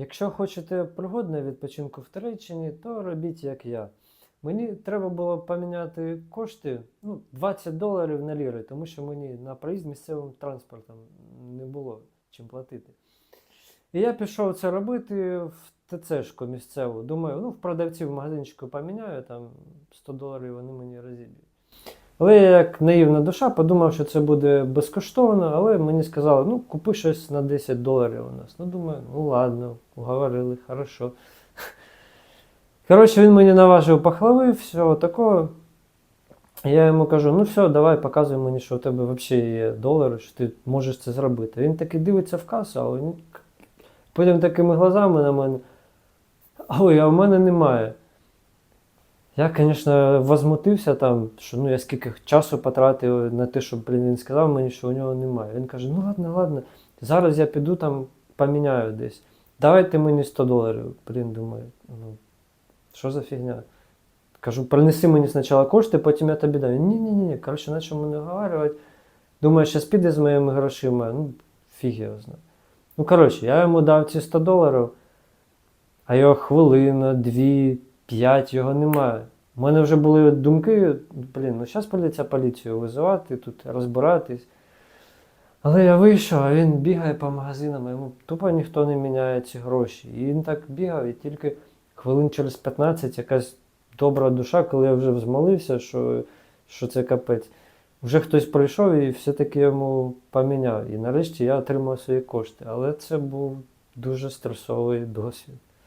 Якщо хочете пригодного відпочинку в Туреччині, то робіть як я. Мені треба було поміняти кошти ну, 20 доларів на ліри, тому що мені на проїзд місцевим транспортом не було чим платити. І я пішов це робити в ТЦшку місцеву. Думаю, ну в продавців в магазинчику поміняю, там 100 доларів вони мені розіб'ють. Але я як наївна душа подумав, що це буде безкоштовно, але мені сказали, ну купи щось на 10 доларів у нас. Ну думаю, ну ладно, уговорили, хорошо. Коротше, він мені наважив похвалив, всього такого. Я йому кажу, ну все, давай показуй мені, що у тебе взагалі є долари, що ти можеш це зробити. Він таки дивиться в касу, але він потім такими глазами на мене. Ой, а в мене немає. Я, звісно, возмутився там, що ну я скільки часу потратив на те, щоб блін, він сказав мені, що у нього немає. Він каже: ну ладно, ладно, зараз я піду там поміняю десь. Давайте мені 100 доларів. Блін, думаю, ну що за фігня? Кажу, принеси мені спочатку кошти, потім я тобі дам. Ні, ні, ні. Коротше, почав мене говорити. Думаю, зараз піде з моїми грошима. Ну, фіг його знає. Ну, коротше, я йому дав ці 100 доларів, а його хвилина, дві, п'ять, його немає. У мене вже були думки, блін, ну зараз прийдеться поліцію визивати, тут розбиратись. Але я вийшов, а він бігає по магазинам, йому тупо ніхто не міняє ці гроші. І він так бігав, і тільки хвилин через 15 якась добра душа, коли я вже взмолився, що, що це капець. Вже хтось прийшов і все-таки йому поміняв. І нарешті я отримав свої кошти. Але це був дуже стресовий досвід.